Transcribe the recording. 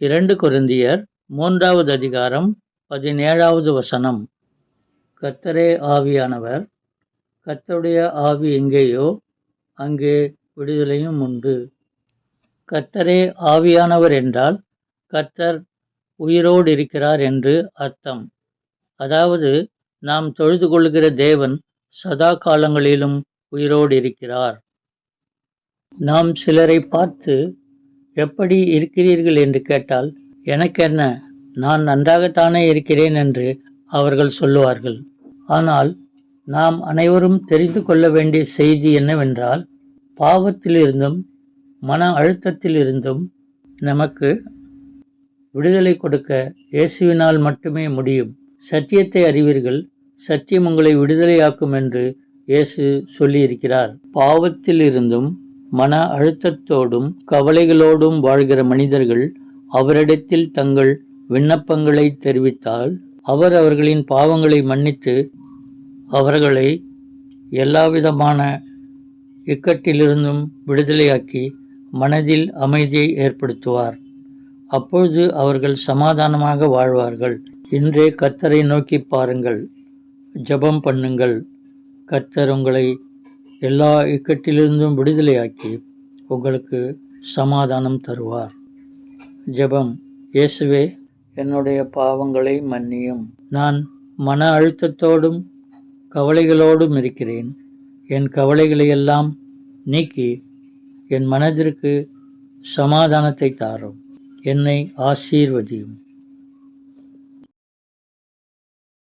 இரண்டு குருந்தியர் மூன்றாவது அதிகாரம் பதினேழாவது வசனம். கர்த்தரே ஆவியானவர் கர்த்தருடைய ஆவி எங்கேயோ அங்கே விடுதலையும் உண்டு. கர்த்தரே ஆவியானவர் என்றால் கர்த்தர் உயிரோடு இருக்கிறார் என்று அர்த்தம். அதாவது நாம் தொழுது கொள்கிற தேவன் சதா காலங்களிலும் உயிரோடு இருக்கிறார். நாம் சிலரை பார்த்து எப்படி இருக்கிறீர்கள் என்று கேட்டால் எனக்கென்ன? நான் நன்றாகத்தானே இருக்கிறேன் என்று அவர்கள் சொல்லுவார்கள். ஆனால் நாம் அனைவரும் தெரிந்து கொள்ள வேண்டிய செய்தி என்னவென்றால் பாவத்திலிருந்தும் மன அழுத்தத்திலிருந்தும் நமக்கு விடுதலை கொடுக்க இயேசுவினால் மட்டுமே முடியும். சத்தியத்தை அறிவீர்கள் சத்தியம் உங்களை விடுதலையாக்கும் என்று இயேசு சொல்லியிருக்கிறார். பாவத்திலிருந்தும் மன அழுத்தத்தோடும் கவலைகளோடும் வாழ்கிற மனிதர்கள் அவரிடத்தில் தங்கள் விண்ணப்பங்களை தெரிவித்தால் அவர் அவர்களின் பாவங்களை மன்னித்து அவர்களை எல்லாவிதமான இக்கட்டிலிருந்தும் விடுதலையாக்கி மனதில் அமைதியை ஏற்படுத்துவார். அப்பொழுது அவர்கள் சமாதானமாக வாழ்வார்கள். இன்றே கர்த்தரை நோக்கி பாருங்கள். ஜெபம் பண்ணுங்கள். கர்த்தர் உங்களை எல்லா இக்கட்டிலிருந்தும் விடுதலையாக்கி உங்களுக்கு சமாதானம் தருவார். ஜெபம். இயேசுவே என்னுடைய பாவங்களை மன்னியும். நான் மன அழுத்தத்தோடும் கவலைகளோடும் இருக்கிறேன். என் கவலைகளை எல்லாம் நீக்கி என் மனதிற்கு சமாதானத்தை தாரும். என்னை ஆசீர்வதியும்.